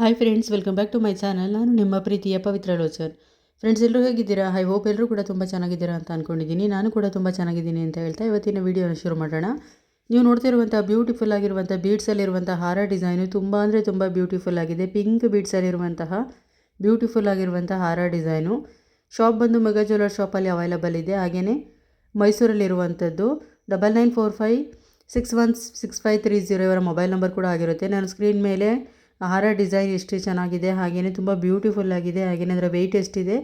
Hi friends welcome back to my channel ನಾನು ನಿಮ್ಮ ಪ್ರೀತಿಯ ಪವಿತ್ರ ಲೋಚನ್. ಫ್ರೆಂಡ್ಸ್ ಎಲ್ಲರೂ ಹೇಗಿದ್ದೀರಾ? ಐ ಹೋಪ್ ಎಲ್ಲರೂ ಕೂಡ ತುಂಬ ಚೆನ್ನಾಗಿದ್ದೀರಾ ಅಂತ ಅಂದ್ಕೊಂಡಿದ್ದೀನಿ ನಾನು ಕೂಡ ತುಂಬ ಚೆನ್ನಾಗಿದ್ದೀನಿ ಅಂತ ಹೇಳ್ತಾ ಇವತ್ತಿನ ವೀಡಿಯೋನ ಶುರು ಮಾಡೋಣ. ನೀವು ನೋಡ್ತಿರುವಂಥ ಬ್ಯೂಟಿಫುಲ್ ಆಗಿರುವಂಥ ಬೀಡ್ಸಲ್ಲಿರುವಂಥ ಹಾರ ಡಿಸೈನು ತುಂಬ ಅಂದರೆ ತುಂಬ ಬ್ಯೂಟಿಫುಲ್ ಆಗಿದೆ. ಪಿಂಕ್ ಬೀಡ್ಸಲ್ಲಿರುವಂತಹ ಬ್ಯೂಟಿಫುಲ್ ಆಗಿರುವಂಥ ಹಾರ ಡಿಸೈನು ಶಾಪ್ ಬಂದು ಮೆಗಾ ಜ್ಯುವೆಲರ್ ಶಾಪಲ್ಲಿ ಅವೈಲಬಲ್ ಇದೆ. ಹಾಗೆಯೇ ಮೈಸೂರಲ್ಲಿರುವಂಥದ್ದು double nine four five six one six five three zero ಇವರ ಮೊಬೈಲ್ ನಂಬರ್ ಕೂಡ ಆಗಿರುತ್ತೆ. ನಾನು ಸ್ಕ್ರೀನ್ ಮೇಲೆ ಹಾರ ಡಿಸೈನ್ ಎಷ್ಟು ಚೆನ್ನಾಗಿದೆ ಹಾಗೆಯೇ ತುಂಬ ಬ್ಯೂಟಿಫುಲ್ ಆಗಿದೆ ಹಾಗೆಯೇ ಅದರ ವೆಯ್ಟ್ ಎಷ್ಟಿದೆ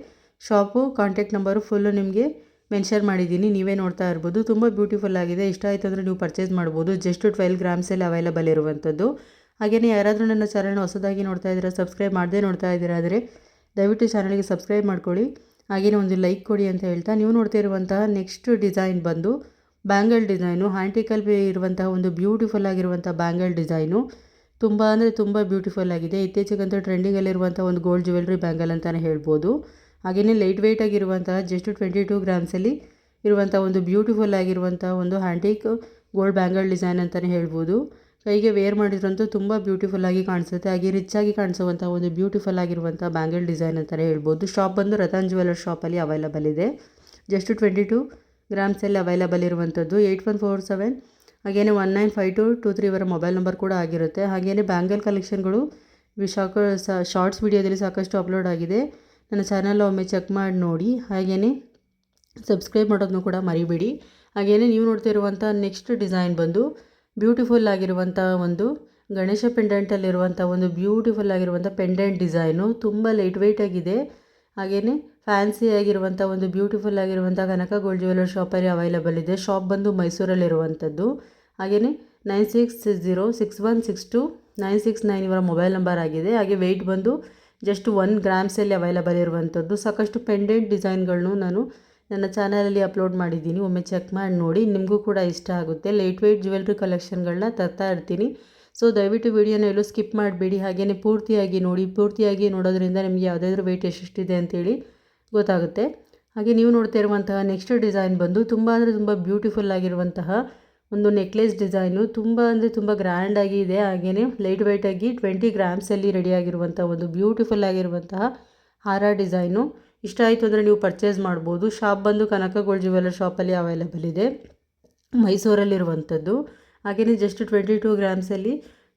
ಶಾಪು ಕಾಂಟ್ಯಾಕ್ಟ್ ನಂಬರು ಫುಲ್ಲು ನಿಮಗೆ ಮೆನ್ಷನ್ ಮಾಡಿದ್ದೀನಿ, ನೀವೇ ನೋಡ್ತಾ ಇರ್ಬೋದು. ತುಂಬ ಬ್ಯೂಟಿಫುಲ್ ಆಗಿದೆ. ಇಷ್ಟ ಆಯಿತು ಅಂದರೆ ನೀವು ಪರ್ಚೇಸ್ ಮಾಡ್ಬೋದು. ಜಸ್ಟು ಟ್ವೆಲ್ ಗ್ರಾಮ್ಸಲ್ಲಿ ಅವೈಲಬಲ್ ಇರುವಂಥದ್ದು ಹಾಗೆಯೇ ಯಾರಾದರೂ ನನ್ನ ಚಾನಲ್ ಹೊಸದಾಗಿ ನೋಡ್ತಾ ಇದ್ದೀರಾ ಸಬ್ಸ್ಕ್ರೈಬ್ ಮಾಡದೇ ನೋಡ್ತಾ ಇದ್ದೀರಾ ಆದರೆ ದಯವಿಟ್ಟು ಚಾನಲ್ಗೆ ಸಬ್ಸ್ಕ್ರೈಬ್ ಮಾಡ್ಕೊಳ್ಳಿ. ಹಾಗೆಯೇ ಒಂದು ಲೈಕ್ ಕೊಡಿ ಅಂತ ಹೇಳ್ತಾ, ನೀವು ನೋಡ್ತಾ ಇರುವಂತಹ ನೆಕ್ಸ್ಟ್ ಡಿಸೈನ್ ಬಂದು ಬ್ಯಾಂಗಲ್ ಡಿಸೈನು ಹ್ಯಾಂಟಿಕಲ್ ಇರುವಂತಹ ಒಂದು ಬ್ಯೂಟಿಫುಲ್ ಆಗಿರುವಂಥ ಬ್ಯಾಂಗಲ್ ಡಿಸೈನು ತುಂಬ ಅಂದರೆ ತುಂಬ ಬ್ಯೂಟಿಫುಲ್ ಆಗಿದೆ. ಇತ್ತೀಚೆಗಂತೂ ಟ್ರೆಂಡಿಂಗಲ್ಲಿರುವಂಥ ಒಂದು ಗೋಲ್ಡ್ ಜ್ಯುವೆಲ್ರಿ ಬ್ಯಾಂಗಲ್ ಅಂತಲೇ ಹೇಳ್ಬೋದು. ಹಾಗೆಯೇ ಲೈಟ್ ವೆಯ್ಟ್ ಆಗಿರುವಂತಹ ಜಸ್ಟ್ ಟ್ವೆಂಟಿ ಟೂ ಗ್ರಾಮ್ಸಲ್ಲಿ ಇರುವಂಥ ಒಂದು ಬ್ಯೂಟಿಫುಲ್ ಆಗಿರುವಂಥ ಒಂದು ಹ್ಯಾಂಟಿಕ್ ಗೋಲ್ಡ್ ಬ್ಯಾಂಗಲ್ ಡಿಸೈನ್ ಅಂತಲೇ ಹೇಳ್ಬೋದು. ಕೈಗೆ ವೇರ್ ಮಾಡಿದ್ರಂತೂ ತುಂಬ ಬ್ಯೂಟಿಫುಲ್ ಆಗಿ ಕಾಣಿಸುತ್ತೆ. ಹಾಗೆ ರಿಚ್ ಆಗಿ ಕಾಣಿಸುವಂಥ ಒಂದು ಬ್ಯೂಟಿಫುಲ್ ಆಗಿರುವಂಥ ಬ್ಯಾಂಗಲ್ ಡಿಸೈನ್ ಅಂತಲೇ ಹೇಳ್ಬೋದು. ಶಾಪ್ ಬಂದು ರತನ್ ಜ್ಯುವೆಲರ್ ಶಾಪಲ್ಲಿ ಅವೈಲಬಲ್ ಇದೆ. ಜಸ್ಟ್ ಟ್ವೆಂಟಿ ಟು ಗ್ರಾಮ್ಸಲ್ಲಿ ಅವೈಲಬಲ್ ಇರುವಂಥದ್ದು ಏಯ್ಟ್ ಒನ್ ಫೋರ್ ಸೆವೆನ್ ಹಾಗೆಯೇ one nine five two two three ಇವರ ಮೊಬೈಲ್ ನಂಬರ್ ಕೂಡ ಆಗಿರುತ್ತೆ. ಹಾಗೆಯೇ ಬ್ಯಾಂಗಲ್ ಕಲೆಕ್ಷನ್ಗಳು ವಿಶಾಖ ಶಾರ್ಟ್ಸ್ ವೀಡಿಯೋದಲ್ಲಿ ಸಾಕಷ್ಟು ಅಪ್ಲೋಡ್ ಆಗಿದೆ. ನನ್ನ ಚಾನಲ್ ಒಮ್ಮೆ ಚೆಕ್ ಮಾಡಿ ನೋಡಿ. ಹಾಗೆಯೇ ಸಬ್ಸ್ಕ್ರೈಬ್ ಮಾಡೋದನ್ನು ಕೂಡ ಮರಿಬೇಡಿ. ಹಾಗೇನೆ ನೀವು ನೋಡ್ತಾ ಇರುವಂಥ ನೆಕ್ಸ್ಟ್ ಡಿಸೈನ್ ಬಂದು ಬ್ಯೂಟಿಫುಲ್ ಆಗಿರುವಂಥ ಒಂದು ಗಣೇಶ ಪೆಂಡೆಂಟಲ್ಲಿರುವಂಥ ಒಂದು ಬ್ಯೂಟಿಫುಲ್ ಆಗಿರುವಂಥ ಪೆಂಡೆಂಟ್ ಡಿಸೈನು ತುಂಬ ಲೈಟ್ ವೆಯ್ಟ್ ಆಗಿದೆ. ಹಾಗೆಯೇ ಫ್ಯಾನ್ಸಿ ಆಗಿರುವಂಥ ಒಂದು ಬ್ಯೂಟಿಫುಲ್ ಆಗಿರುವಂಥ ಕನಕ ಗೋಲ್ಡ್ ಜ್ಯುವೆಲರ್ ಶಾಪಲ್ಲಿ ಅವೈಲಬಲ್ ಇದೆ. ಶಾಪ್ ಬಂದು ಮೈಸೂರಲ್ಲಿರುವಂಥದ್ದು ಹಾಗೆಯೇ nine six zero six one six two nine six nine ಇವರ ಮೊಬೈಲ್ ನಂಬರ್ ಆಗಿದೆ. ಹಾಗೆ ವೆಯ್ಟ್ ಬಂದು ಜಸ್ಟ್ ಒನ್ ಗ್ರಾಮ್ಸಲ್ಲಿ ಅವೈಲಬಲ್ ಇರುವಂಥದ್ದು ಸಾಕಷ್ಟು ಪೆಂಡೆಂಟ್ ಡಿಸೈನ್ಗಳನ್ನು ನಾನು ನನ್ನ ಚಾನಲಲ್ಲಿ ಅಪ್ಲೋಡ್ ಮಾಡಿದ್ದೀನಿ. ಒಮ್ಮೆ ಚೆಕ್ ಮಾಡಿ ನೋಡಿ. ನಿಮಗೂ ಕೂಡ ಇಷ್ಟ ಆಗುತ್ತೆ. ಲೈಟ್ ವೆಯ್ಟ್ ಜ್ಯುವೆಲ್ರಿ ಕಲೆಕ್ಷನ್ಗಳನ್ನ ತರ್ತಾ ಇರ್ತೀನಿ. ಸೊ ದಯವಿಟ್ಟು ವೀಡಿಯೋನ ಎಲ್ಲೂ ಸ್ಕಿಪ್ ಮಾಡಬೇಡಿ. ಹಾಗೆಯೇ ಪೂರ್ತಿಯಾಗಿ ನೋಡಿ, ಪೂರ್ತಿಯಾಗಿ ನೋಡೋದ್ರಿಂದ ನಿಮಗೆ ಯಾವುದಾದ್ರೂ ವೆಯ್ಟ್ ಎಷ್ಟೆಷ್ಟಿದೆ ಅಂತೇಳಿ ಗೊತ್ತಾಗುತ್ತೆ. ಹಾಗೆ ನೀವು ನೋಡ್ತಾ ಇರುವಂತಹ ನೆಕ್ಸ್ಟ್ ಡಿಸೈನ್ ಬಂದು ತುಂಬ ಅಂದರೆ ತುಂಬ ಬ್ಯೂಟಿಫುಲ್ ಆಗಿರುವಂತಹ ಒಂದು ನೆಕ್ಲೆಸ್ ಡಿಸೈನು. ತುಂಬ ಅಂದರೆ ತುಂಬ ಗ್ರ್ಯಾಂಡಾಗಿ ಇದೆ. ಹಾಗೆಯೇ ಲೈಟ್ ವೆಯ್ಟಾಗಿ ಟ್ವೆಂಟಿ ಗ್ರಾಮ್ಸಲ್ಲಿ ರೆಡಿಯಾಗಿರುವಂಥ ಒಂದು ಬ್ಯೂಟಿಫುಲ್ ಆಗಿರುವಂತಹ ಹಾರ ಡಿಸೈನು. ಇಷ್ಟ ಆಯಿತು ಅಂದರೆ ನೀವು ಪರ್ಚೇಸ್ ಮಾಡ್ಬೋದು. ಶಾಪ್ ಬಂದು ಕನಕ ಗೋಲ್ಡ್ ಜ್ಯುವೆಲರ್ ಶಾಪಲ್ಲಿ ಅವೈಲೇಬಲ್ ಇದೆ. ಮೈಸೂರಲ್ಲಿರುವಂಥದ್ದು. ಹಾಗೆಯೇ ಜಸ್ಟ್ ಟ್ವೆಂಟಿ ಟೂ ಗ್ರಾಮ್ಸಲ್ಲಿ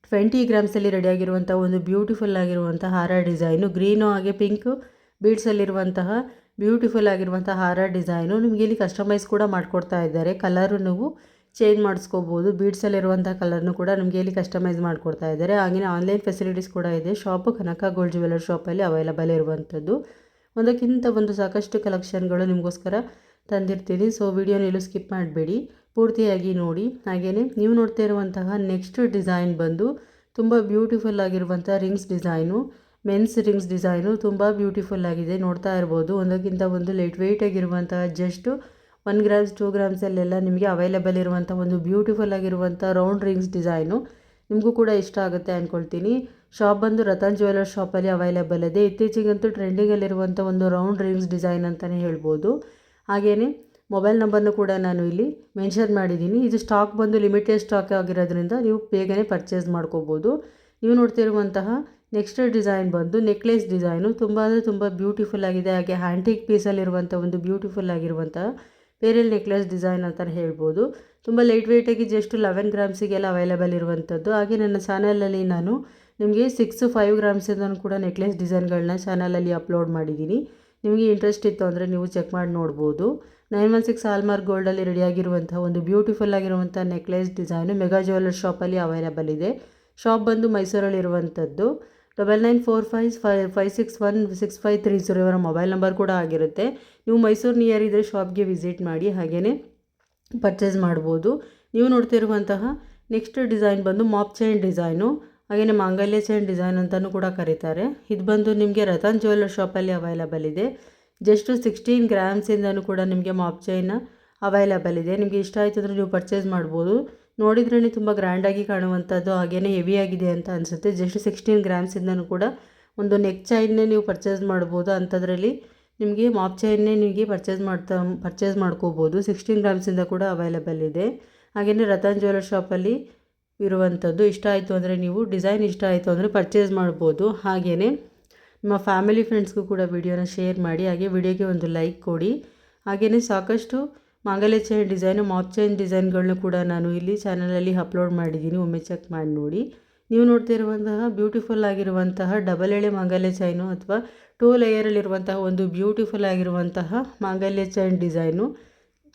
ಟ್ವೆಂಟಿ ಗ್ರಾಮ್ಸಲ್ಲಿ ರೆಡಿಯಾಗಿರುವಂಥ ಒಂದು ಬ್ಯೂಟಿಫುಲ್ ಆಗಿರುವಂಥ ಹಾರ ಡಿಸೈನು. ಗ್ರೀನು ಹಾಗೆ ಪಿಂಕು ಬೀಡ್ಸಲ್ಲಿರುವಂತಹ ಬ್ಯೂಟಿಫುಲ್ ಆಗಿರುವಂಥ ಹಾರ ಡಿಸೈನು. ನಿಮಗೆ ಇಲ್ಲಿ ಕಸ್ಟಮೈಸ್ ಕೂಡ ಮಾಡಿಕೊಡ್ತಾ ಇದ್ದಾರೆ. ಕಲರು ನೀವು ಚೇಂಜ್ ಮಾಡಿಸ್ಕೋಬೋದು. ಬೀಡ್ಸಲ್ಲಿರುವಂಥ ಕಲರ್ನು ಕೂಡ ನಮಗೆ ಇಲ್ಲಿ ಕಸ್ಟಮೈಸ್ ಮಾಡಿಕೊಡ್ತಾ ಇದ್ದಾರೆ. ಹಾಗೆಯೇ ಆನ್ಲೈನ್ ಫೆಸಿಲಿಟೀಸ್ ಕೂಡ ಇದೆ. ಶಾಪು ಕನಕ ಗೋಲ್ಡ್ ಜ್ಯುವೆಲರ್ ಶಾಪಲ್ಲಿ ಅವೈಲಬಲ್ ಇರುವಂಥದ್ದು. ಒಂದಕ್ಕಿಂತ ಒಂದು ಸಾಕಷ್ಟು ಕಲೆಕ್ಷನ್ಗಳು ನಿಮಗೋಸ್ಕರ ತಂದಿರ್ತೀನಿ. ಸೊ ವಿಡಿಯೋನ ಎಲ್ಲೂ ಸ್ಕಿಪ್ ಮಾಡಬೇಡಿ. ಪೂರ್ತಿಯಾಗಿ ನೋಡಿ. ಹಾಗೆಯೇ ನೀವು ನೋಡ್ತಾ ಇರುವಂತಹ ನೆಕ್ಸ್ಟ್ ಡಿಸೈನ್ ಬಂದು ತುಂಬ ಬ್ಯೂಟಿಫುಲ್ ಆಗಿರುವಂಥ rings design men's rings design ತುಂಬ ಬ್ಯೂಟಿಫುಲ್ ಆಗಿದೆ. ನೋಡ್ತಾ ಇರ್ಬೋದು. ಒಂದಕ್ಕಿಂತ ಒಂದು ಲೈಟ್ ವೆಯ್ಟ್ ಆಗಿರುವಂತಹ ಜಸ್ಟು ಒನ್ ಗ್ರಾಮ್ಸ್ ಟೂ ಗ್ರಾಮ್ಸಲ್ಲೆಲ್ಲ ನಿಮಗೆ ಅವೈಲೇಬಲ್ ಇರುವಂಥ ಒಂದು ಬ್ಯೂಟಿಫುಲ್ ಆಗಿರುವಂಥ ರೌಂಡ್ ರಿಂಗ್ಸ್ ಡಿಸೈನು ನಿಮಗೂ ಕೂಡ ಇಷ್ಟ ಆಗುತ್ತೆ ಅಂದ್ಕೊಳ್ತೀನಿ ಶಾಪ್ ಬಂದು ರತನ್ ಜ್ಯುವೆಲರ್ ಶಾಪಲ್ಲಿ ಅವೈಲೇಬಲ್ ಇದೆ. ಇತ್ತೀಚೆಗಂತೂ ಟ್ರೆಂಡಿಂಗಲ್ಲಿರುವಂಥ ಒಂದು ರೌಂಡ್ ರಿಂಗ್ಸ್ ಡಿಸೈನ್ ಅಂತಲೇ ಹೇಳ್ಬೋದು. ಹಾಗೆಯೇ ಮೊಬೈಲ್ ನಂಬರ್ನು ಕೂಡ ನಾನು ಇಲ್ಲಿ ಮೆನ್ಷನ್ ಮಾಡಿದ್ದೀನಿ. ಇದು ಸ್ಟಾಕ್ ಬಂದು ಲಿಮಿಟೆಡ್ ಸ್ಟಾಕ್ ಆಗಿರೋದ್ರಿಂದ ನೀವು ಬೇಗನೆ ಪರ್ಚೇಸ್ ಮಾಡ್ಕೋಬೋದು. ನೀವು ನೋಡ್ತಿರುವಂತಹ ನೆಕ್ಸ್ಟ್ ಡಿಸೈನ್ ಬಂದು ನೆಕ್ಲೆಸ್ ಡಿಸೈನು ತುಂಬ ಅಂದರೆ ತುಂಬ ಬ್ಯೂಟಿಫುಲ್ ಆಗಿದೆ. ಹಾಗೆ ಹ್ಯಾಂಟಿಕ್ ಪೀಸಲ್ಲಿರುವಂಥ ಒಂದು ಬ್ಯೂಟಿಫುಲ್ ಆಗಿರುವಂಥ ಪೇರೆಲ್ ನೆಕ್ಲೆಸ್ ಡಿಸೈನ್ ಅಂತಲೇ ಹೇಳ್ಬೋದು. ತುಂಬ ಲೈಟ್ ವೆಯ್ಟಾಗಿ ಜಸ್ಟ್ ಲೆವೆನ್ ಗ್ರಾಮ್ಸಿಗೆಲ್ಲ ಅವೈಲೇಬಲ್ ಇರುವಂಥದ್ದು ಹಾಗೆ ನನ್ನ ಚಾನಲಲ್ಲಿ ನಾನು ನಿಮಗೆ ಸಿಕ್ಸ್ ಫೈವ್ ಗ್ರಾಮ್ಸಿಂದನೂ ಕೂಡ ನೆಕ್ಲೆಸ್ ಡಿಸೈನ್ಗಳನ್ನ ಚಾನಲಲ್ಲಿ ಅಪ್ಲೋಡ್ ಮಾಡಿದ್ದೀನಿ. ನಿಮಗೆ ಇಂಟ್ರೆಸ್ಟ್ ಇತ್ತು ಅಂದರೆ ನೀವು ಚೆಕ್ ಮಾಡಿ ನೋಡ್ಬೋದು. ನೈನ್ ಒನ್ ಸಿಕ್ಸ್ ಆಲ್ಮಾರ್ಕ್ ಗೋಲ್ಡಲ್ಲಿ ರೆಡಿಯಾಗಿರುವಂಥ ಒಂದು ಬ್ಯೂಟಿಫುಲ್ ಆಗಿರುವಂಥ ನೆಕ್ಲೆಸ್ ಡಿಸೈನು ಮೆಗಾ ಜ್ಯುವೆಲರ್ ಶಾಪಲ್ಲಿ ಅವೈಲೇಬಲ್ ಇದೆ. ಶಾಪ್ ಬಂದು ಮೈಸೂರಲ್ಲಿರುವಂಥದ್ದು double nine four five five five six one six five three zero ಇವರ ಮೊಬೈಲ್ ನಂಬರ್ ಕೂಡ ಆಗಿರುತ್ತೆ. ನೀವು ಮೈಸೂರು ನಿಯರ್ ಇದ್ದರೆ ಶಾಪ್ಗೆ ವಿಸಿಟ್ ಮಾಡಿ ಹಾಗೆಯೇ ಪರ್ಚೇಸ್ ಮಾಡ್ಬೋದು. ನೀವು ನೋಡ್ತಿರುವಂತಹ ನೆಕ್ಸ್ಟ್ ಡಿಸೈನ್ ಬಂದು ಮಾಪ್ ಚೈನ್ ಡಿಸೈನು ಹಾಗೆಯೇ ಮಾಂಗಲ್ಯ ಚೈನ್ ಡಿಸೈನ್ ಅಂತಲೂ ಕೂಡ ಕರೀತಾರೆ. ಇದು ಬಂದು ನಿಮಗೆ ರತನ್ ಜ್ಯುವೆಲ್ಲರ್ ಶಾಪಲ್ಲಿ ಅವೈಲಬಲ್ ಇದೆ. ಜಸ್ಟ್ ಸಿಕ್ಸ್ಟೀನ್ ಗ್ರಾಮ್ಸಿಂದನೂ ಕೂಡ ನಿಮಗೆ ಮಾಪ್ ಚೈನ್ ಅವೈಲಬಲ್ ಇದೆ. ನಿಮಗೆ ಇಷ್ಟ ಆಯಿತು ಅಂದರೆ ನೀವು ಪರ್ಚೇಸ್ ಮಾಡ್ಬೋದು. ನೋಡಿದ್ರೇ ತುಂಬ ಗ್ರ್ಯಾಂಡಾಗಿ ಕಾಣುವಂಥದ್ದು ಹೆವಿ ಆಗಿದೆ ಅಂತ ಅನಿಸುತ್ತೆ. ಜಸ್ಟ್ ಸಿಕ್ಸ್ಟೀನ್ ಗ್ರಾಮ್ಸಿಂದನೂ ಕೂಡ ಒಂದು ನೆಕ್ ಚೈನ್ನೇ ನೀವು ಪರ್ಚೇಸ್ ಮಾಡ್ಬೋದು ಅಂಥದ್ರಲ್ಲಿ ನಿಮಗೆ ಮಾಪ್ ಚೈನ್ನೇ ನಿಮಗೆ ಪರ್ಚೇಸ್ ಮಾಡ್ತಾ ಪರ್ಚೇಸ್ ಮಾಡ್ಕೋಬೋದು. ಸಿಕ್ಸ್ಟೀನ್ ಗ್ರಾಮ್ಸಿಂದ ಕೂಡ ಅವೈಲೇಬಲ್ ಇದೆ. ಹಾಗೆಯೇ ರತನ್ ಜ್ಯುವೆಲರ್ ಶಾಪಲ್ಲಿ ಇರುವಂಥದ್ದು ಇಷ್ಟ ಆಯಿತು ಅಂದರೆ ನೀವು ಡಿಸೈನ್ ಇಷ್ಟ ಆಯಿತು ಅಂದರೆ ಪರ್ಚೇಸ್ ಮಾಡ್ಬೋದು. ಹಾಗೆಯೇ ನಿಮ್ಮ ಫ್ಯಾಮಿಲಿ ಫ್ರೆಂಡ್ಸ್ಗೂ ಕೂಡ ವಿಡಿಯೋನ ಶೇರ್ ಮಾಡಿ, ಹಾಗೆ ವಿಡಿಯೋಗೆ ಒಂದು ಲೈಕ್ ಕೊಡಿ. ಹಾಗೆಯೇ ಸಾಕಷ್ಟು ಮಾಂಗಲ್ಯ ಚೈನ್ ಡಿಸೈನು ಮಾಪ್ ಚೈನ್ ಡಿಸೈನ್ಗಳನ್ನೂ ಕೂಡ ನಾನು ಇಲ್ಲಿ ಚಾನಲಲ್ಲಿ ಅಪ್ಲೋಡ್ ಮಾಡಿದ್ದೀನಿ. ಒಮ್ಮೆ ಚೆಕ್ ಮಾಡಿ ನೋಡಿ. ನೀವು ನೋಡ್ತಿರುವಂತಹ ಬ್ಯೂಟಿಫುಲ್ ಆಗಿರುವಂತಹ ಡಬಲ್ ಎಳೆ ಮಾಂಗಲ್ಯ ಚೈನು ಅಥವಾ ಟೂ ಲೇಯರಲ್ಲಿರುವಂತಹ ಒಂದು ಬ್ಯೂಟಿಫುಲ್ ಆಗಿರುವಂತಹ ಮಾಂಗಲ್ಯ ಚೈನ್ ಡಿಸೈನು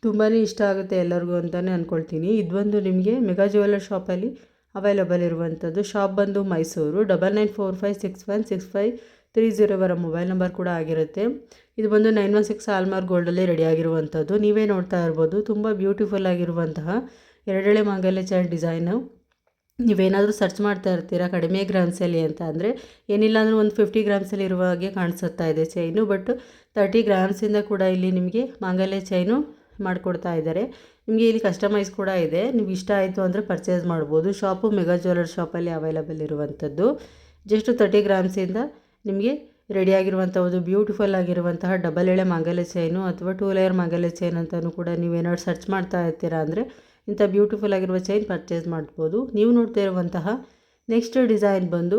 ತುಂಬಾ ಇಷ್ಟ ಆಗುತ್ತೆ ಎಲ್ಲರಿಗೂ ಅಂತಲೇ ಅಂದ್ಕೊಳ್ತೀನಿ ಇದೊಂದು ನಿಮಗೆ ಮೆಗಾ ಜ್ಯುವೆಲ್ಲರ್ ಶಾಪಲ್ಲಿ ಅವೈಲಬಲ್ ಇರುವಂಥದ್ದು. ಶಾಪ್ ಬಂದು Mysuru. Double nine four five six one six five three zero ಬರೋ ಮೊಬೈಲ್ ನಂಬರ್ ಕೂಡ ಆಗಿರುತ್ತೆ. ಇದು ಬಂದು ನೈನ್ ಒನ್ ಸಿಕ್ಸ್ ಆಲ್ಮಾರ್ ಗೋಲ್ಡಲ್ಲೇ ರೆಡಿ ಆಗಿರುವಂಥದ್ದು. ನೀವೇ ನೋಡ್ತಾ ಇರ್ಬೋದು. ತುಂಬ ಬ್ಯೂಟಿಫುಲ್ ಆಗಿರುವಂತಹ ಎರಡೆಳೆ ಮಾಂಗಲ್ಯ ಚೈನ್ ಡಿಸೈನು ನೀವೇನಾದರೂ ಸರ್ಚ್ ಮಾಡ್ತಾ ಇರ್ತೀರಾ ಕಡಿಮೆ ಗ್ರಾಮ್ಸಲ್ಲಿ ಅಂತ ಅಂದರೆ ಏನಿಲ್ಲ ಅಂದರೂ ಒಂದು ಫಿಫ್ಟಿ ಗ್ರಾಮ್ಸಲ್ಲಿ ಇರುವ ಹಾಗೆ ಕಾಣಿಸುತ್ತಾ ಇದೆ ಚೈನು ಬಟ್ ತರ್ಟಿ ಗ್ರಾಮ್ಸಿಂದ ಕೂಡ ಇಲ್ಲಿ ನಿಮಗೆ ಮಾಂಗಲ್ಯ ಚೈನು ಮಾಡಿಕೊಡ್ತಾ ಇದ್ದಾರೆ. ನಿಮಗೆ ಇಲ್ಲಿ ಕಸ್ಟಮೈಸ್ ಕೂಡ ಇದೆ. ನೀವು ಇಷ್ಟ ಆಯಿತು ಅಂದರೆ ಪರ್ಚೇಸ್ ಮಾಡ್ಬೋದು. ಶಾಪು ಮೆಗಾ ಜ್ಯುವೆಲ್ಲರ್ ಶಾಪಲ್ಲಿ ಅವೈಲಬಲ್ ಇರುವಂಥದ್ದು. ಜಸ್ಟ್ ತರ್ಟಿ ಗ್ರಾಮ್ಸಿಂದ ನಿಮಗೆ ರೆಡಿಯಾಗಿರುವಂಥ ಒಂದು ಬ್ಯೂಟಿಫುಲ್ ಆಗಿರುವಂತಹ ಡಬಲ್ ಎಳೆ ಮಾಂಗಲ್ಯ ಚೈನು ಅಥವಾ ಟೂ ಲೇಯರ್ ಮಾಂಗಲ್ಯ ಚೈನ್ ಅಂತಲೂ ಕೂಡ ನೀವೇನಾದ್ರು ಸರ್ಚ್ ಮಾಡ್ತಾ ಇರ್ತೀರಾ ಅಂದರೆ ಇಂಥ ಬ್ಯೂಟಿಫುಲ್ ಆಗಿರುವ ಚೈನ್ ಪರ್ಚೇಸ್ ಮಾಡ್ಬೋದು. ನೀವು ನೋಡ್ತಾ ಇರುವಂತಹ ನೆಕ್ಸ್ಟ್ ಡಿಸೈನ್ ಬಂದು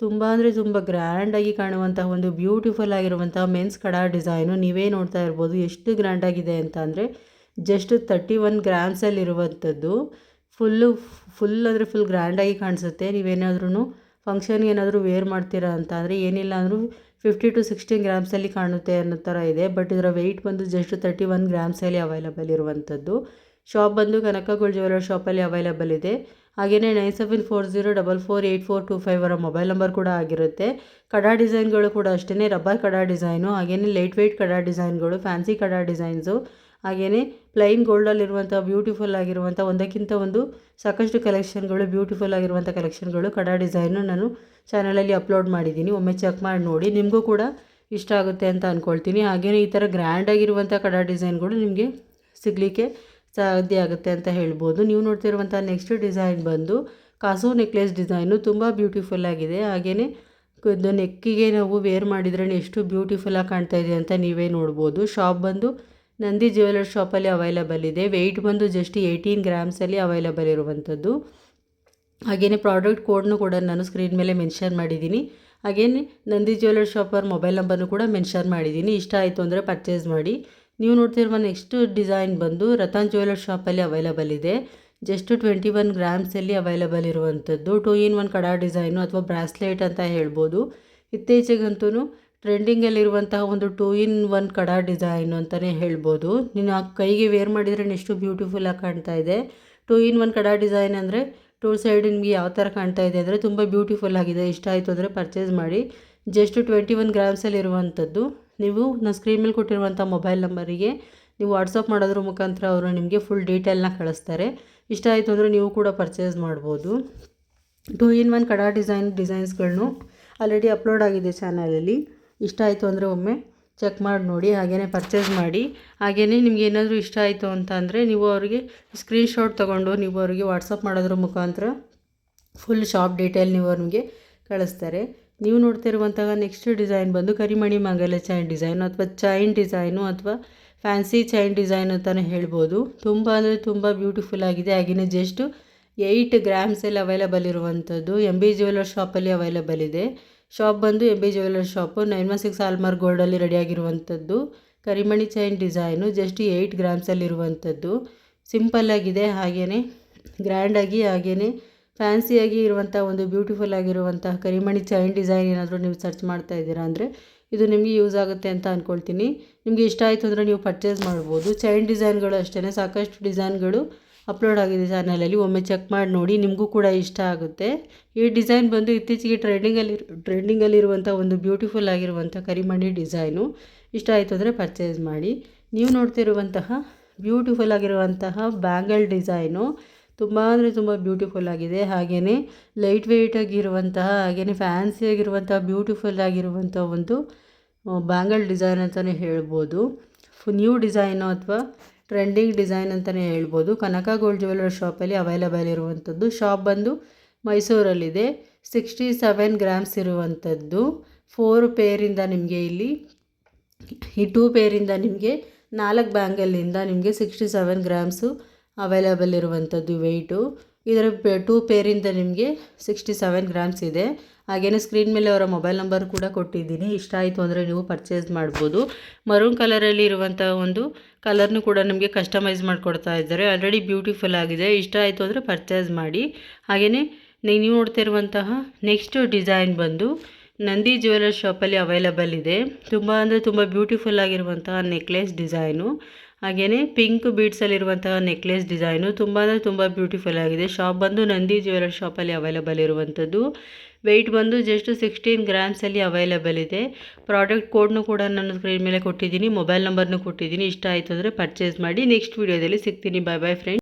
ತುಂಬ ಅಂದರೆ ತುಂಬ ಗ್ರ್ಯಾಂಡಾಗಿ ಕಾಣುವಂತಹ ಒಂದು ಬ್ಯೂಟಿಫುಲ್ ಆಗಿರುವಂತಹ ಮೆನ್ಸ್ ಕಡಾ ಡಿಸೈನು ನೀವೇ ನೋಡ್ತಾ ಇರ್ಬೋದು. ಎಷ್ಟು ಗ್ರ್ಯಾಂಡಾಗಿದೆ ಅಂತ ಅಂದರೆ ಜಸ್ಟ್ ತರ್ಟಿ ಒನ್ ಗ್ರಾಮ್ಸಲ್ಲಿರುವಂಥದ್ದು ಫುಲ್ಲು ಫುಲ್ ಅಂದರೆ ಫುಲ್ ಗ್ರ್ಯಾಂಡಾಗಿ ಕಾಣಿಸುತ್ತೆ. ನೀವೇನಾದ್ರೂ ಫಂಕ್ಷನ್ಗೆ ಏನಾದರೂ ವೇರ್ ಮಾಡ್ತೀರಾ ಅಂತ ಅಂದರೆ ಏನಿಲ್ಲ ಅಂದರೂ ಫಿಫ್ಟಿ ಟು ಸಿಕ್ಸ್ಟೀನ್ ಗ್ರಾಮ್ಸಲ್ಲಿ ಕಾಣುತ್ತೆ ಅನ್ನೋ ಥರ ಇದೆ. ಬಟ್ ಇದರ ವೆಯ್ಟ್ ಬಂದು ಜಸ್ಟ್ ತರ್ಟಿ ಒನ್ ಗ್ರಾಮ್ಸಲ್ಲಿ ಅವೈಲಬಲ್ ಇರುವಂಥದ್ದು. ಶಾಪ್ ಬಂದು ಕನಕ ಗೋಲ್ಡ್ ಜ್ಯುವೆಲ್ಲರ್ ಶಾಪಲ್ಲಿ ಅವೈಲಬಲ್ ಇದೆ. ಹಾಗೆಯೇ nine seven four zero double four eight four two five ಅವರ ಮೊಬೈಲ್ ನಂಬರ್ ಕೂಡ ಆಗಿರುತ್ತೆ. ಕಡಾ ಡಿಸೈನ್ಗಳು ಕೂಡ ಅಷ್ಟೇ ರಬ್ಬರ್ ಕಡಾ ಡಿಸೈನು ಹಾಗೆಯೇ ಲೈಟ್ ವೆಯ್ಟ್ ಕಡಾ ಡಿಸೈನ್ಗಳು ಫ್ಯಾನ್ಸಿ ಕಡಾ ಡಿಸೈನ್ಸು ಹಾಗೆಯೇ ಪ್ಲೈನ್ ಗೋಲ್ಡಲ್ಲಿರುವಂಥ ಬ್ಯೂಟಿಫುಲ್ ಆಗಿರುವಂಥ ಒಂದಕ್ಕಿಂತ ಒಂದು ಸಾಕಷ್ಟು ಕಲೆಕ್ಷನ್ಗಳು ಬ್ಯೂಟಿಫುಲ್ ಆಗಿರುವಂಥ ಕಲೆಕ್ಷನ್ಗಳು ಕಡಾ ಡಿಸೈನು ನಾನು ಚಾನಲಲ್ಲಿ ಅಪ್ಲೋಡ್ ಮಾಡಿದ್ದೀನಿ. ಒಮ್ಮೆ ಚೆಕ್ ಮಾಡಿ ನೋಡಿ. ನಿಮಗೂ ಕೂಡ ಇಷ್ಟ ಆಗುತ್ತೆ ಅಂತ ಅಂದ್ಕೊಳ್ತೀನಿ ಹಾಗೆಯೇ ಈ ಥರ ಗ್ರ್ಯಾಂಡಾಗಿರುವಂಥ ಕಡಾ ಡಿಸೈನ್ಗಳು ನಿಮಗೆ ಸಿಗಲಿಕ್ಕೆ ಸಾಧ್ಯ ಆಗುತ್ತೆ ಅಂತ ಹೇಳ್ಬೋದು. ನೀವು ನೋಡ್ತಿರುವಂಥ ನೆಕ್ಸ್ಟ್ ಡಿಸೈನ್ ಬಂದು ಕಾಸು ನೆಕ್ಲೆಸ್ ಡಿಸೈನು ತುಂಬ ಬ್ಯೂಟಿಫುಲ್ ಆಗಿದೆ. ಹಾಗೆಯೇ ನೆಕ್ಕಿಗೆ ನಾವು ವೇರ್ ಮಾಡಿದ್ರೆ ಎಷ್ಟು ಬ್ಯೂಟಿಫುಲ್ಲಾಗಿ ಕಾಣ್ತಾ ಇದೆ ಅಂತ ನೀವೇ ನೋಡ್ಬೋದು. ಶಾಪ್ ಬಂದು ನಂದಿ ಜ್ಯುವೆಲರ್ ಶಾಪಲ್ಲಿ ಅವೈಲಬಲ್ ಇದೆ. ವೆಯ್ಟ್ ಬಂದು ಜಸ್ಟ್ ಏಯ್ಟೀನ್ ಗ್ರಾಮ್ಸಲ್ಲಿ ಅವೈಲಬಲ್ ಇರುವಂಥದ್ದು. ಹಾಗೆಯೇ ಪ್ರಾಡಕ್ಟ್ ಕೋಡ್ನು ಕೂಡ ನಾನು ಸ್ಕ್ರೀನ್ ಮೇಲೆ ಮೆನ್ಷನ್ ಮಾಡಿದ್ದೀನಿ. ಹಾಗೆಯೇ ನಂದಿ ಜ್ಯುವೆಲರ್ ಶಾಪರ್ ಮೊಬೈಲ್ ನಂಬರ್ನು ಕೂಡ ಮೆನ್ಷನ್ ಮಾಡಿದ್ದೀನಿ. ಇಷ್ಟ ಆಯಿತು ಅಂದರೆ ಪರ್ಚೇಸ್ ಮಾಡಿ. ನೀವು ನೋಡ್ತಿರುವ ನೆಕ್ಸ್ಟ್ ಡಿಸೈನ್ ಬಂದು ರತನ್ ಜ್ಯುವೆಲರ್ ಶಾಪಲ್ಲಿ ಅವೈಲಬಲ್ ಇದೆ. ಜಸ್ಟ್ ಟ್ವೆಂಟಿ ಒನ್ ಗ್ರಾಮ್ಸಲ್ಲಿ ಅವೈಲಬಲ್ ಇರುವಂಥದ್ದು. Two in one kada design ಅಥವಾ ಬ್ರಾಸ್ಲೆಟ್ ಅಂತ ಹೇಳ್ಬೋದು. ಇತ್ತೀಚೆಗಂತೂ ಟ್ರೆಂಡಿಂಗಲ್ಲಿರುವಂತಹ ಒಂದು two in one kada design ಅಂತಲೇ ಹೇಳ್ಬೋದು. ನೀನು ಆ ಕೈಗೆ ವೇರ್ ಮಾಡಿದರೆ ಎಷ್ಟು ಬ್ಯೂಟಿಫುಲ್ಲಾಗಿ ಕಾಣ್ತಾ ಇದೆ. Two in one kada design ಅಂದರೆ ಟೂ ಸೈಡ್ ನಿಮಗೆ ಯಾವ ಥರ ಕಾಣ್ತಾ ಇದೆ ಅಂದರೆ ತುಂಬ ಬ್ಯೂಟಿಫುಲ್ ಆಗಿದೆ. ಇಷ್ಟ ಆಯಿತು ಅಂದರೆ ಪರ್ಚೇಸ್ ಮಾಡಿ. ಜಸ್ಟ್ ಟ್ವೆಂಟಿ ಒನ್ ಗ್ರಾಮ್ಸಲ್ಲಿ ಇರುವಂಥದ್ದು ನೀವು ನಾನು ಸ್ಕ್ರೀನ್ ಮೇಲೆ ಕೊಟ್ಟಿರುವಂಥ ಮೊಬೈಲ್ ನಂಬರಿಗೆ ನೀವು ವಾಟ್ಸಪ್ ಮಾಡೋದ್ರ ಮುಖಾಂತರ ಅವರು ನಿಮಗೆ ಫುಲ್ ಡೀಟೇಲ್ನ ಕಳಿಸ್ತಾರೆ. ಇಷ್ಟ ಆಯಿತು ಅಂದರೆ ನೀವು ಕೂಡ ಪರ್ಚೇಸ್ ಮಾಡ್ಬೋದು. Two in one kada design ಡಿಸೈನ್ಸ್ಗಳನ್ನು already upload ಆಗಿದೆ ಚಾನಲಲ್ಲಿ ಇಷ್ಟ ಆಯಿತು ಅಂದರೆ ಒಮ್ಮೆ ಚೆಕ್ ಮಾಡಿ ನೋಡಿ ಹಾಗೆಯೇ ಪರ್ಚೇಸ್ ಮಾಡಿ. ಹಾಗೆಯೇ ನಿಮ್ಗೆ ಏನಾದರೂ ಇಷ್ಟ ಆಯಿತು ಅಂತ ಅಂದರೆ ನೀವು ಅವರಿಗೆ ಸ್ಕ್ರೀನ್ಶಾಟ್ ತೊಗೊಂಡು ನೀವು ಅವರಿಗೆ ವಾಟ್ಸಪ್ ಮಾಡೋದ್ರ ಮುಖಾಂತರ ಫುಲ್ ಶಾಪ್ ಡೀಟೇಲ್ ನೀವು ಅವ್ರಿಗೆ ಕಳಿಸ್ತಾರೆ. ನೀವು ನೋಡ್ತಿರುವಂತಹ ನೆಕ್ಸ್ಟ್ ಡಿಸೈನ್ ಬಂದು ಕರಿಮಣಿ ಮಂಗಲ ಚೈನ್ ಡಿಸೈನು ಅಥವಾ ಚೈನ್ ಡಿಸೈನು ಅಥವಾ ಫ್ಯಾನ್ಸಿ ಚೈನ್ ಡಿಸೈನ್ ಅಂತಲೇ ಹೇಳ್ಬೋದು. ತುಂಬ ಅಂದರೆ ತುಂಬ ಬ್ಯೂಟಿಫುಲ್ ಆಗಿದೆ. ಹಾಗೆಯೇ ಜಸ್ಟು ಏಯ್ಟ್ ಗ್ರಾಮ್ಸಲ್ಲಿ ಅವೈಲಬಲ್ ಇರುವಂಥದ್ದು. ಎಂ ಬಿ ಜ್ಯುವೆಲ್ಲರ್ ಶಾಪಲ್ಲಿ ಅವೈಲಬಲ್ ಇದೆ. ಶಾಪ್ ಬಂದು M B jeweller shop nine one six hallmark ಗೋಲ್ಡಲ್ಲಿ ರೆಡಿಯಾಗಿರುವಂಥದ್ದು ಕರಿಮಣಿ ಚೈನ್ ಡಿಸೈನು ಜಸ್ಟ್ ಏಯ್ಟ್ ಗ್ರಾಮ್ಸಲ್ಲಿರುವಂಥದ್ದು ಸಿಂಪಲ್ಲಾಗಿದೆ ಹಾಗೆಯೇ ಗ್ರ್ಯಾಂಡಾಗಿ ಹಾಗೆಯೇ ಫ್ಯಾನ್ಸಿಯಾಗಿ ಇರುವಂಥ ಒಂದು ಬ್ಯೂಟಿಫುಲ್ ಆಗಿರುವಂತಹ ಕರಿಮಣಿ ಚೈನ್ ಡಿಸೈನ್ ಏನಾದರೂ ನೀವು ಸರ್ಚ್ ಮಾಡ್ತಾ ಇದ್ದೀರಾ ಅಂದರೆ ಇದು ನಿಮಗೆ ಯೂಸ್ ಆಗುತ್ತೆ ಅಂತ ಅಂದ್ಕೊಳ್ತೀನಿ ನಿಮಗೆ ಇಷ್ಟ ಆಯಿತು ಅಂದರೆ ನೀವು ಪರ್ಚೇಸ್ ಮಾಡ್ಬೋದು. ಚೈನ್ ಡಿಸೈನ್ಗಳು ಅಷ್ಟೇ ಸಾಕಷ್ಟು ಡಿಸೈನ್ಗಳು ಅಪ್ಲೋಡ್ ಆಗಿದೆ ಚಾನಲಲ್ಲಿ, ಒಮ್ಮೆ ಚೆಕ್ ಮಾಡಿ ನೋಡಿ, ನಿಮಗೂ ಕೂಡ ಇಷ್ಟ ಆಗುತ್ತೆ. ಈ ಡಿಸೈನ್ ಬಂದು ಇತ್ತೀಚೆಗೆ ಟ್ರೆಂಡಿಂಗಲ್ಲಿ ಟ್ರೆಂಡಿಂಗಲ್ಲಿರುವಂಥ ಒಂದು ಬ್ಯೂಟಿಫುಲ್ ಆಗಿರುವಂಥ ಕರಿಮಣಿ ಡಿಸೈನು. ಇಷ್ಟ ಆಯಿತು ಅಂದರೆ ಪರ್ಚೇಸ್ ಮಾಡಿ. ನೀವು ನೋಡ್ತಿರುವಂತಹ ಬ್ಯೂಟಿಫುಲ್ ಆಗಿರುವಂತಹ ಬ್ಯಾಂಗಲ್ ಡಿಸೈನು ತುಂಬ ಅಂದರೆ ತುಂಬ ಬ್ಯೂಟಿಫುಲ್ ಆಗಿದೆ. ಹಾಗೆಯೇ ಲೈಟ್ ವೆಯ್ಟ್ ಆಗಿರುವಂತಹ ಹಾಗೆಯೇ ಫ್ಯಾನ್ಸಿ ಆಗಿರುವಂತಹ ಬ್ಯೂಟಿಫುಲ್ ಆಗಿರುವಂಥ ಒಂದು ಬ್ಯಾಂಗಲ್ ಡಿಸೈನ್ ಅಂತಲೇ ಹೇಳ್ಬೋದು. ನ್ಯೂ ಡಿಸೈನು ಅಥವಾ ಟ್ರೆಂಡಿಂಗ್ ಡಿಸೈನ್ ಅಂತಲೇ ಹೇಳ್ಬೋದು. ಕನಕ ಗೋಲ್ಡ್ ಜ್ಯುವೆಲ್ಲರ್ ಶಾಪಲ್ಲಿ ಅವೈಲಬಲ್ ಇರುವಂಥದ್ದು. ಶಾಪ್ ಬಂದು ಮೈಸೂರಲ್ಲಿದೆ. ಸಿಕ್ಸ್ಟಿ ಸೆವೆನ್ ಗ್ರಾಮ್ಸ್ ಇರುವಂಥದ್ದು. ಫೋರ್ ಪೇರಿಂದ ನಿಮಗೆ ಇಲ್ಲಿ, ಈ ಟೂ ಪೇರಿಂದ ನಿಮಗೆ ನಾಲ್ಕು ಬ್ಯಾಂಗಲ್ಲಿಂದ ನಿಮಗೆ ಸಿಕ್ಸ್ಟಿ ಸೆವೆನ್ ಗ್ರಾಮ್ಸು ಅವೈಲಬಲ್ ಇರುವಂಥದ್ದು ವೆಯ್ಟು ಇದರ ಪೇ ಟೂ ಪೇರಿಂದ ನಿಮಗೆ ಸಿಕ್ಸ್ಟಿ ಸೆವೆನ್ ಗ್ರಾಮ್ಸ್ ಇದೆ. ಹಾಗೆಯೇ ಸ್ಕ್ರೀನ್ ಮೇಲೆ ಅವರ ಮೊಬೈಲ್ ನಂಬರ್ ಕೂಡ ಕೊಟ್ಟಿದ್ದೀನಿ. ಇಷ್ಟ ಆಯಿತು ಅಂದರೆ ನೀವು ಪರ್ಚೇಸ್ ಮಾಡ್ಬೋದು. ಮರೂನ್ ಕಲರಲ್ಲಿ ಇರುವಂಥ ಒಂದು ಕಲರ್ನು ಕೂಡ ನಿಮಗೆ ಕಸ್ಟಮೈಸ್ ಮಾಡಿಕೊಡ್ತಾ ಇದ್ದಾರೆ. ಆಲ್ರೆಡಿ ಬ್ಯೂಟಿಫುಲ್ ಆಗಿದೆ. ಇಷ್ಟ ಆಯಿತು ಅಂದರೆ ಪರ್ಚೇಸ್ ಮಾಡಿ. ಹಾಗೆಯೇ ನೀವು ನೋಡ್ತಿರುವಂತಹ ನೆಕ್ಸ್ಟ್ ಡಿಸೈನ್ ಬಂದು ನಂದಿ ಜ್ಯುವೆಲರ್ ಶಾಪಲ್ಲಿ ಅವೈಲಬಲ್ ಇದೆ. ತುಂಬ ಅಂದರೆ ತುಂಬ ಬ್ಯೂಟಿಫುಲ್ ಆಗಿರುವಂತಹ ನೆಕ್ಲೆಸ್ ಡಿಸೈನು ಹಾಗೆಯೇ ಪಿಂಕ್ ಬೀಡ್ಸಲ್ಲಿರುವಂತಹ ನೆಕ್ಲೆಸ್ ಡಿಸೈನು ತುಂಬ ಅಂದರೆ ತುಂಬ ಬ್ಯೂಟಿಫುಲ್ ಆಗಿದೆ. ಶಾಪ್ ಬಂದು ನಂದಿ ಜ್ಯುವೆಲರ್ ಶಾಪಲ್ಲಿ ಅವೈಲಬಲ್ ಇರುವಂಥದ್ದು. ವೆಯ್ಟ್ ಬಂದು ಜಸ್ಟ್ ಸಿಕ್ಸ್ಟೀನ್ ಗ್ರಾಮ್ಸಲ್ಲಿ ಅವೈಲಬಲ್ ಇದೆ. ಪ್ರಾಡಕ್ಟ್ ಕೋಡ್ನು ಕೂಡ ನಾನು ಸ್ಕ್ರೀನ್ ಮೇಲೆ ಕೊಟ್ಟಿದ್ದೀನಿ ಮೊಬೈಲ್ ನಂಬರ್ನು ಕೊಟ್ಟಿದ್ದೀನಿ. ಇಷ್ಟ ಆಯಿತು ಅಂದರೆ ಪರ್ಚೇಸ್ ಮಾಡಿ. ನೆಕ್ಸ್ಟ್ ವೀಡಿಯೋದಲ್ಲಿ ಸಿಗ್ತೀನಿ. Bye bye friends